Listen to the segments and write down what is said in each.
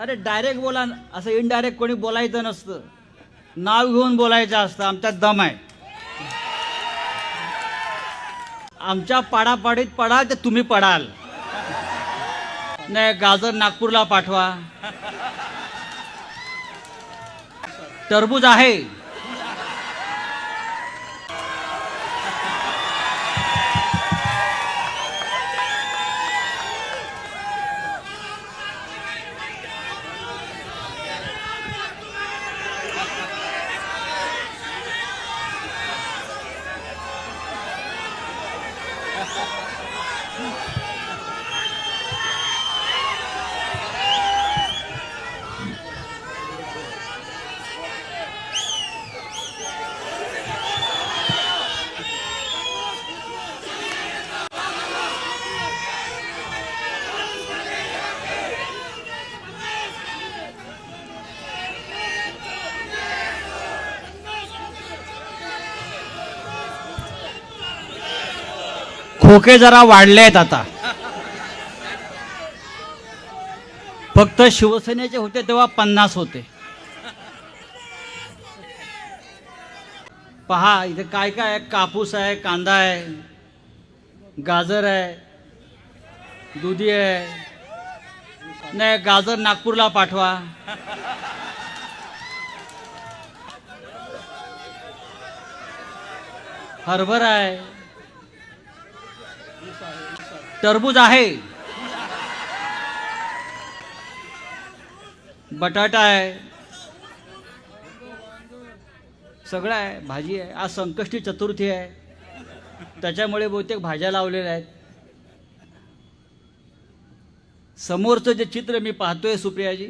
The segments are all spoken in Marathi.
अरे डायरेक्ट बोला असं इनडायरेक्ट कोणी बोलायचं नसतं. नाव घेऊन बोलायचं असतं आमच्यात दम आहे. आमच्या पाडापाडीत पडाल तर तुम्ही पडाल. नाही गाजर नागपूरला पाठवा. टरबूज आहे. खोके जरा वाढले आहेत आता. फक्त शिवसेनेचे होते तेव्हा पन्नास होते. पहा इथे काय काय आहे? कापूस आहे कांदा आहे गाजर आहे दुधी आहे. नाही गाजर नागपूरला पाठवा. हरभरा आहे. टरबूज आहे. बटाटा आहे. सगळं आहे भाजी आहे. आज संकष्टी चतुर्थी आहे. त्याच्यामुळे बहुतेक भाज्या लावलेल्या आहेत. समोरचं जे चित्र मी पाहतोय सुप्रियाजी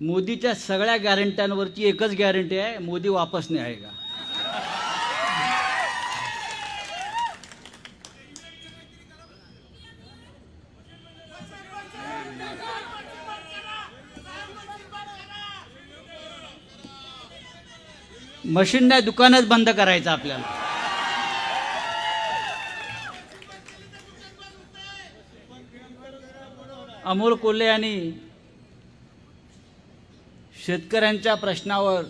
मोदीच्या सगळ्या गॅरंट्यांवरची एकच गॅरंटी आहे मोदी वापस नाही आहे का? मशीन नाही दुकानच बंद करायचं आपल्याला. अमोल कोल्हे यांनी शेतकऱ्यांच्या प्रश्नावर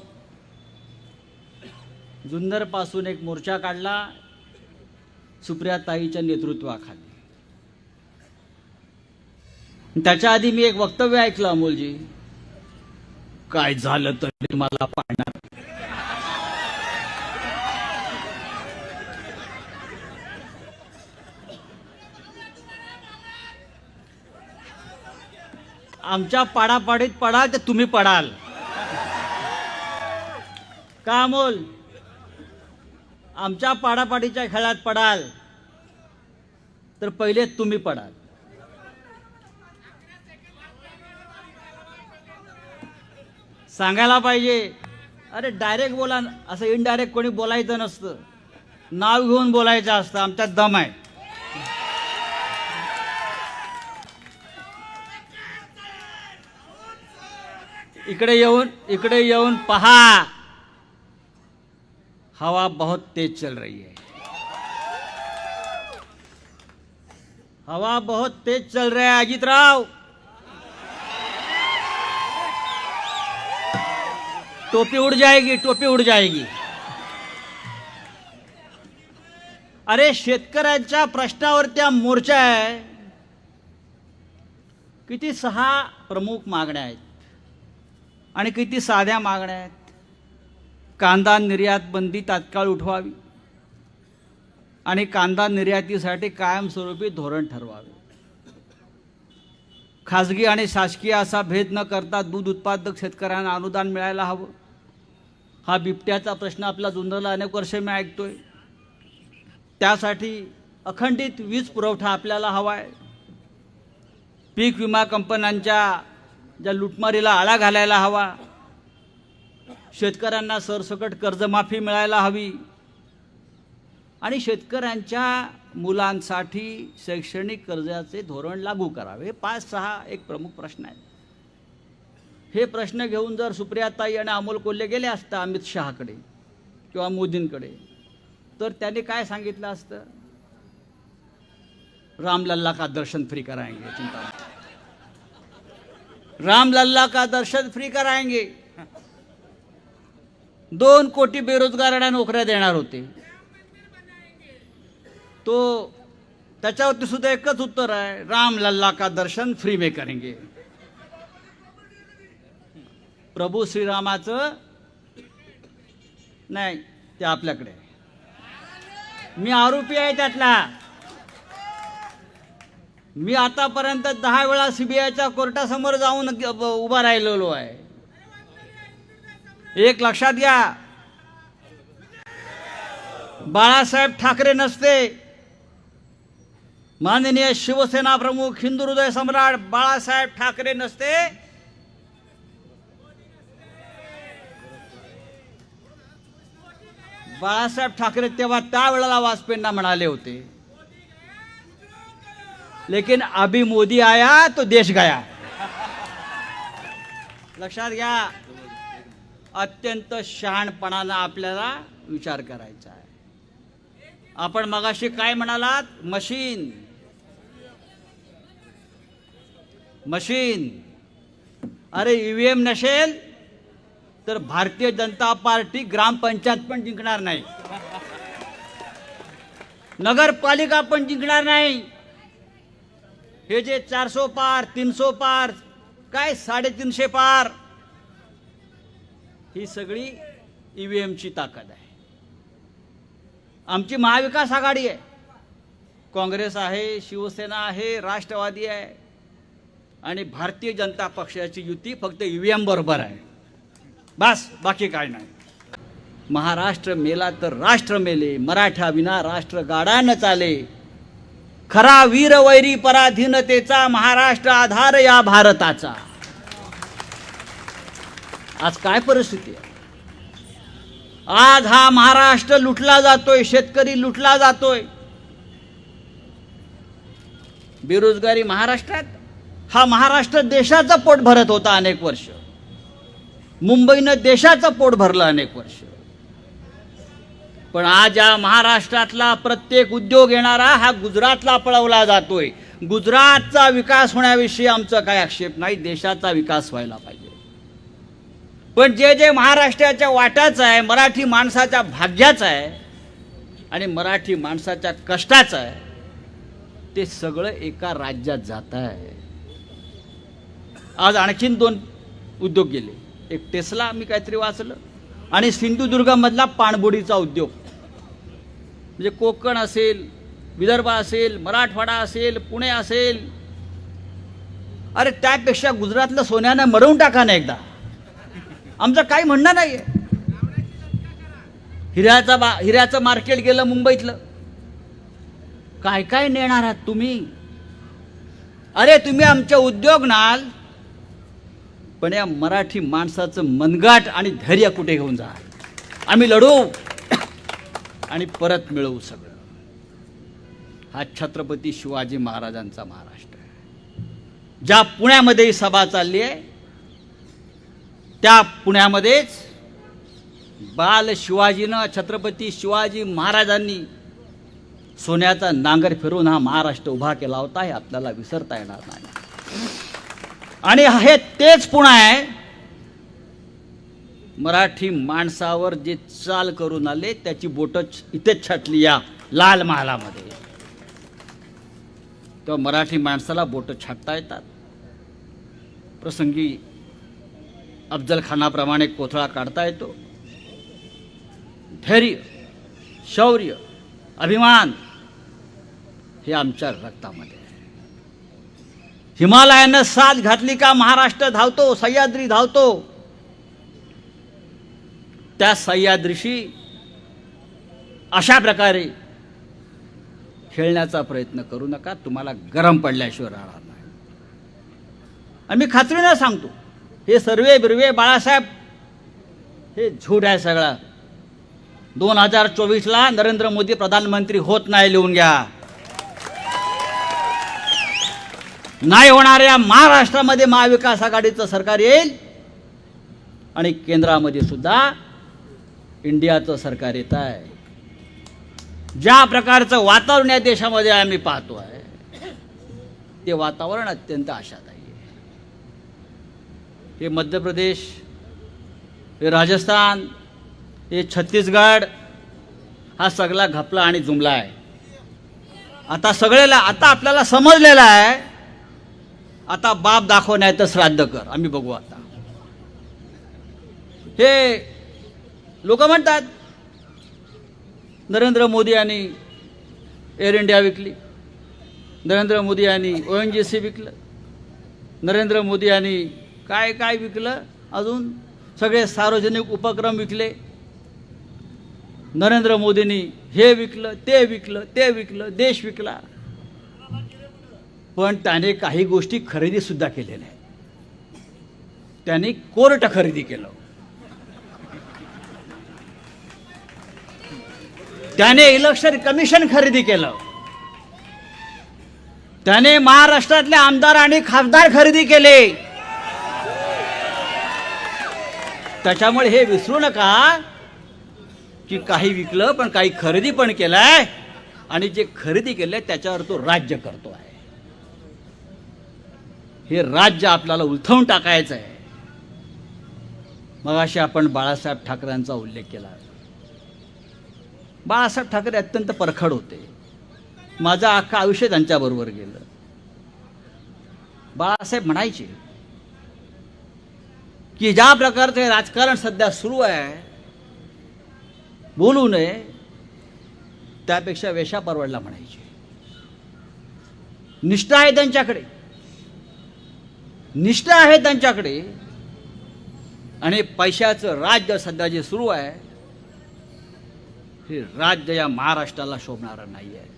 जुन्नरपासून एक मोर्चा काढला सुप्रियाताईच्या नेतृत्वाखाली. त्याच्या आधी मी एक वक्तव्य ऐकलं अमोलजी. काय झालं तर मला पाळणार आमच्या पाडापाडीत पडाल तर तुम्ही पडाल. का अमोल? आमच्या पाडापाडीच्या खेळात पडाल तर पहिले तुम्ही पडाल. सांगायला पाहिजे अरे डायरेक्ट बोला असं इनडायरेक्ट कोणी बोलायचं नसतं. नाव घेऊन बोलायचं असतं आमच्यात दम आहे. इकडे येऊन इकडे येऊन पहा. हवा बहुत तेज चल रही है. हवा बहुत तेज चल रहा है अजितराव टोपी उड़ जाएगी टोपी उड़ जाएगी. अरे शेतकऱ्यांच्या प्रश्नावर त्या मोर्चा आहे. किती सहा प्रमुख मागण्या आहेत. आणि किती साध्या मागण्या आहेत. कांदा निर्यात बंदी तात्काळ उठवावी. आणि कांदा निर्यातीसाठी कायमस्वरूपी धोरण ठरवावे. खाजगी आणि शासकीय असा भेद न करता दूध उत्पादक शेतकऱ्यांना अनुदान मिळायला हवं. हा बिबट्याचा प्रश्न आपला जुंदरला अनेक वर्ष मी ऐकतोय. त्यासाठी अखंडित वीज पुरवठा आपल्याला हवा आहे पीक विमा कंपन्यांच्या ज्या लुटमारीला आळा घालायला हवा. शेतकऱ्यांना सरसकट कर्जमाफी मिळायला हवी. आणि शेतकऱ्यांच्या मुलांसाठी शैक्षणिक कर्जाचे धोरण लागू करावे. हे पाच सहा एक प्रमुख प्रश्न आहेत. हे प्रश्न घेऊन जर सुप्रियाताई आणि अमोल कोल्हे गेले असता अमित शहाकडे किंवा मोदींकडे तर त्याने काय सांगितलं असतं? रामलल्ला का दर्शन फ्री करायंगे चिंता रामलल्ला का दर्शन फ्री कराएंगे? दोन कोटी बेरोजगारांना नोकऱ्या देणार होते. तो त्याच्यावरती सुद्धा एकच उत्तर आहे रामलल्ला का दर्शन फ्री में करेंगे. प्रभू श्रीरामाचं नाही ते आपल्याकडे मी आरोपी आहे त्यातला. मी आतापर्यंत दहा वेळा सीबीआयच्या कोर्टासमोर जाऊन उभा राहिलेलो आहे. एक लक्षात घ्या. बाळासाहेब ठाकरे नसते. माननीय शिवसेना प्रमुख हिंदू हृदय सम्राट बाळासाहेब ठाकरे नसते. बाळासाहेब ठाकरे तेव्हा त्यावेळेला वाजपेयींना म्हणाले होते. लेकिन अभी मोदी आया तो देश गया। लक्षात घ्या अत्यंत शहाणपणानं आपल्याला विचार करायचा आहे. आपण मगाशी काय म्हणालात? मशीन. मशीन. अरे ईव्हीएम नसेल तर भारतीय जनता पार्टी ग्रामपंचायत पण जिंकणार नाही. नगरपालिका पण जिंकणार नाही. हे जे चारसो पार तीनशो पार काय साडेतीनशे पार ही सगळी ई व्ही एमची ताकद आहे. आमची महाविकास आघाडी आहे. काँग्रेस आहे शिवसेना आहे राष्ट्रवादी आहे. आणि भारतीय जनता पक्षाची युती फक्त ई व्ही एम बरोबर आहे. बस बाकी काय नाही. महाराष्ट्र मेला तर राष्ट्र मेले मराठा विना राष्ट्र गाडा न चाले. खरा वीरवैरी पराधीनतेचा महाराष्ट्र आधार या भारताचा. आज काय परिस्थिती आहे? आज हा महाराष्ट्र लुटला जातोय शेतकरी लुटला जातोय. बेरोजगारी महाराष्ट्रात हा महाराष्ट्र देशाचं पोट भरत होता अनेक वर्ष. मुंबईनं देशाचं पोट भरलं अनेक वर्ष. पण आज या महाराष्ट्रातला प्रत्येक उद्योग येणारा हा गुजरातला पळवला जातोय. गुजरातचा विकास होण्याविषयी आमचा काय आक्षेप नाही देशाचा विकास व्हायला पाहिजे. पण जे जे महाराष्ट्राच्या वाट्याचं आहे मराठी माणसाच्या भाग्याचं आहे आणि मराठी माणसाच्या कष्टाचं आहे ते सगळं एका राज्यात जात आहे. आज आणखीन दोन उद्योग गेले. एक टेस्ला मी काहीतरी वाचलं आणि सिंधुदुर्गामधला पाणबुडीचा उद्योग. म्हणजे कोकण असेल विदर्भ असेल मराठवाडा असेल पुणे असेल. अरे त्यापेक्षा गुजरातलं सोन्यानं मरवून टाका ना एकदा. आमचं काही म्हणणं नाही आहे हिऱ्याचा बा हिऱ्याचं मार्केट गेलं मुंबईतलं. काय काय नेणार आहात तुम्ही? अरे तुम्ही आमच्या उद्योग नाल पण या मराठी माणसाचं मनगाट आणि धैर्य कुठे घेऊन जा? आम्ही लढू. आणि परत मिळवू सगळं. हा छत्रपती शिवाजी महाराजांचा महाराष्ट्र आहे. ज्या पुण्यामध्ये ही सभा चालली आहे त्या पुण्यामध्येच बाल शिवाजीनं छत्रपती शिवाजी महाराजांनी सोन्याचा नांगर फिरून हा महाराष्ट्र उभा केला होता हे आपल्याला विसरता येणार नाही. आणि हे तेच पुणे आहे मराठी माणसावर जे चाल करून आले त्याची बोटं इथेच छाटली या लाल महालामध्ये. तेव्हा मराठी माणसाला बोटं छाटता येतात. प्रसंगी अफजल खानाप्रमाणे कोथळा काढता येतो. धैर्य शौर्य अभिमान हे आमच्या रक्तामध्ये आहे. हिमालयानं साथ घातली का महाराष्ट्र धावतो सह्याद्री धावतो. त्या सह्याद्रीशी अशा प्रकारे खेळण्याचा प्रयत्न करू नका. तुम्हाला गरम पडल्याशिवाय राहणार नाही. आम्ही खात्रीनं सांगतो हे सर्वे बिरवे बाळासाहेब हे झूट आहे सगळं. दोन हजार चोवीसला नरेंद्र मोदी प्रधानमंत्री होत नाही लिहून घ्या. नाही होणाऱ्या महाराष्ट्रामध्ये महाविकास आघाडीचं सरकार येईल आणि केंद्रामध्ये सुद्धा इंडियाचं सरकार येत आहे. ज्या प्रकारचं वातावरण या देशामध्ये आम्ही पाहतो आहे ते वातावरण अत्यंत आशादायी आहे. हे मध्य प्रदेश हे राजस्थान हे छत्तीसगड हा सगळा घपला आणि जुमला आहे. आता सगळ्याला आता आपल्याला समजलेलं आहे आता बाप दाखव नाही तर श्राद्ध कर. आम्ही बघू आता. हे लोक म्हणतात नरेंद्र मोदी यांनी एअर इंडिया विकली नरेंद्र मोदी यांनी ओ एन जी सी विकलं नरेंद्र मोदी यांनी काय काय विकलं अजून सगळे सार्वजनिक उपक्रम विकले नरेंद्र मोदींनी हे विकलं ते विकलं ते विकलं देश विकला. पण त्याने काही गोष्टी खरेदीसुद्धा केलेल्या आहेत त्यांनी कोर्ट खरेदी केलं. त्याने इलेक्शन कमिशन खरेदी केलं. त्याने महाराष्ट्रातले आमदार आणि खासदार खरेदी केले. त्याच्यामुळे हे विसरू नका की काही विकलं पण काही खरेदी पण केलंय आणि जे खरेदी केलंय त्याच्यावर तो राज्य करतो आहे हे राज्य आपल्याला उलथवून टाकायचं आहे मगाशी आपण बाळासाहेब ठाकरेंचा उल्लेख केला. बाळासाहेब ठाकरे अत्यंत परखड होते. माझं अख्खं आयुष्य त्यांच्याबरोबर गेलं. बाळासाहेब म्हणायचे की ज्या प्रकारचं राजकारण सध्या सुरू आहे बोलू नये त्यापेक्षा वेशा परवडला म्हणायचे. निष्ठा आहे त्यांच्याकडे. निष्ठा आहे त्यांच्याकडे. आणि पैशाचं राज्य सध्या जे सुरू आहे हे राज्य या महाराष्ट्राला शोभणारं नाही आहे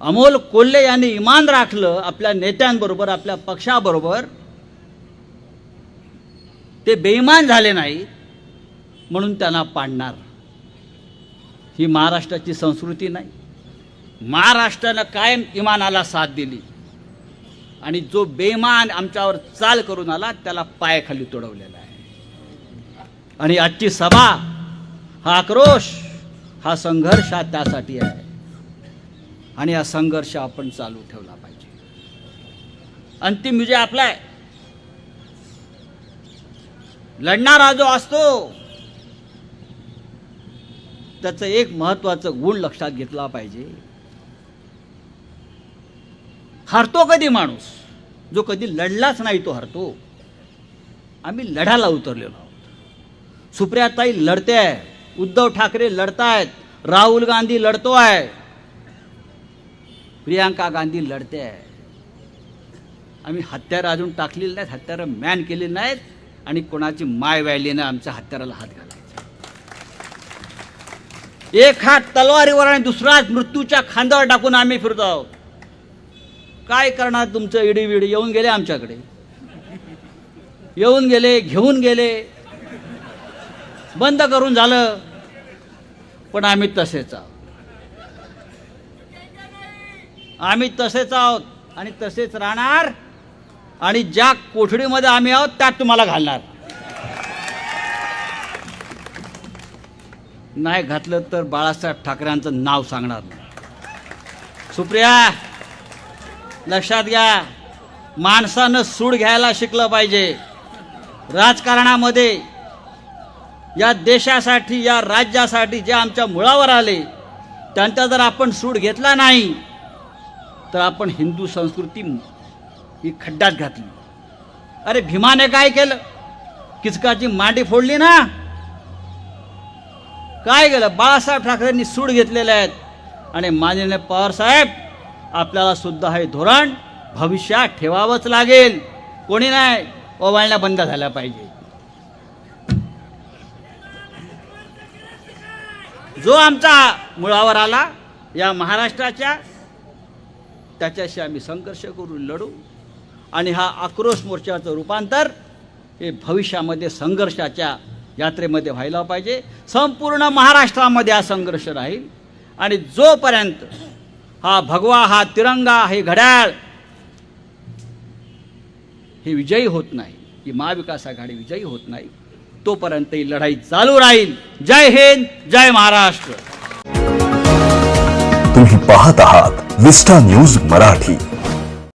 अमोल कोल्हे यांनी इमान राखलं आपल्या नेत्यांबरोबर आपल्या पक्षाबरोबर. ते बेईमान झाले नाही म्हणून त्यांना पाडणार. ही महाराष्ट्राची संस्कृती नाही. महाराष्ट्रानं कायम इमानाला साथ दिली. आणि जो बेईमान आमच्यावर चाल करून आला त्याला पायाखाली तोडवलेला आहे. आणि आजची सभा हा आक्रोश हा संघर्ष हा त्यासाठी आहे. आणि हा संघर्ष आपण चालू ठेवला पाहिजे. अंतिम विजय आपला आहे लढणारा जो असतो त्याचं एक महत्वाचं गुण लक्षात घेतला पाहिजे. हरतो कधी माणूस? जो कधी लढलाच नाही तो हरतो. आम्ही लढायला उतरलेलो आहोत. सुप्रियाताई लढते. आहे उद्धव ठाकरे लढतायत राहुल गांधी लढतो आहे प्रियांका गांधी लढते आहे. आम्ही हत्यारं अजून टाकलेली नाहीत हत्यारं मॅन केली नाहीत आणि कोणाची माय व्हायली नाही आमच्या हत्याराला हात घालायचा. एक हात तलवारीवर आणि दुसरा हात मृत्यूच्या खांद्यावर टाकून आम्ही फिरतो आहोत. काय करणार तुमचं इडी विडी येऊन गेले आमच्याकडे. येऊन गेले घेऊन गेले. बंद करून झालं. पण आम्ही तसेच आहोत. आम्ही तसेच आहोत आणि तसेच राहणार आणि ज्या कोठडीमध्ये आम्ही आहोत त्यात तुम्हाला घालणार. नाही घातलं तर बाळासाहेब ठाकरेंचं नाव सांगणार नाही. सुप्रिया लक्षात घ्या माणसानं सूड घ्यायला शिकलं पाहिजे. राजकारणामध्ये या देशासाठी या राज्यासाठी जे आमच्या मुळावर आले त्यांचा जर आपण सूड घेतला नाही तर आपण हिंदू संस्कृती ही खड्ड्यात घातली. अरे भीमाने काय केलं? किचकाची मांडी फोडली ना? काय केलं? बाळासाहेब ठाकरेंनी सूड घेतलेले आहेत. आणि माननीय पवारसाहेब आपल्याला सुद्धा हे धोरण भविष्यात ठेवावंच लागेल. कोणी नाही ओवाळण्या बंद झाल्या पाहिजे. जो आमचा मुळावर आला या महाराष्ट्राच्या त्याच्याशी आम्ही संघर्ष करून लढू. आणि हा आक्रोश मोर्चाचं रूपांतर हे भविष्यामध्ये संघर्षाच्या यात्रेमध्ये व्हायला पाहिजे. संपूर्ण महाराष्ट्रामध्ये हा संघर्ष राहील. आणि जोपर्यंत हा भगवा हा तिरंगा हे घड्याळ हे विजयी होत नाही ही महाविकास आघाडी विजयी होत नाही तोपर्यंत ही लढाई चालू राहील. जय हिंद जय महाराष्ट्र. तुम्ही पाहत आहात विस्टा न्यूज मराठी.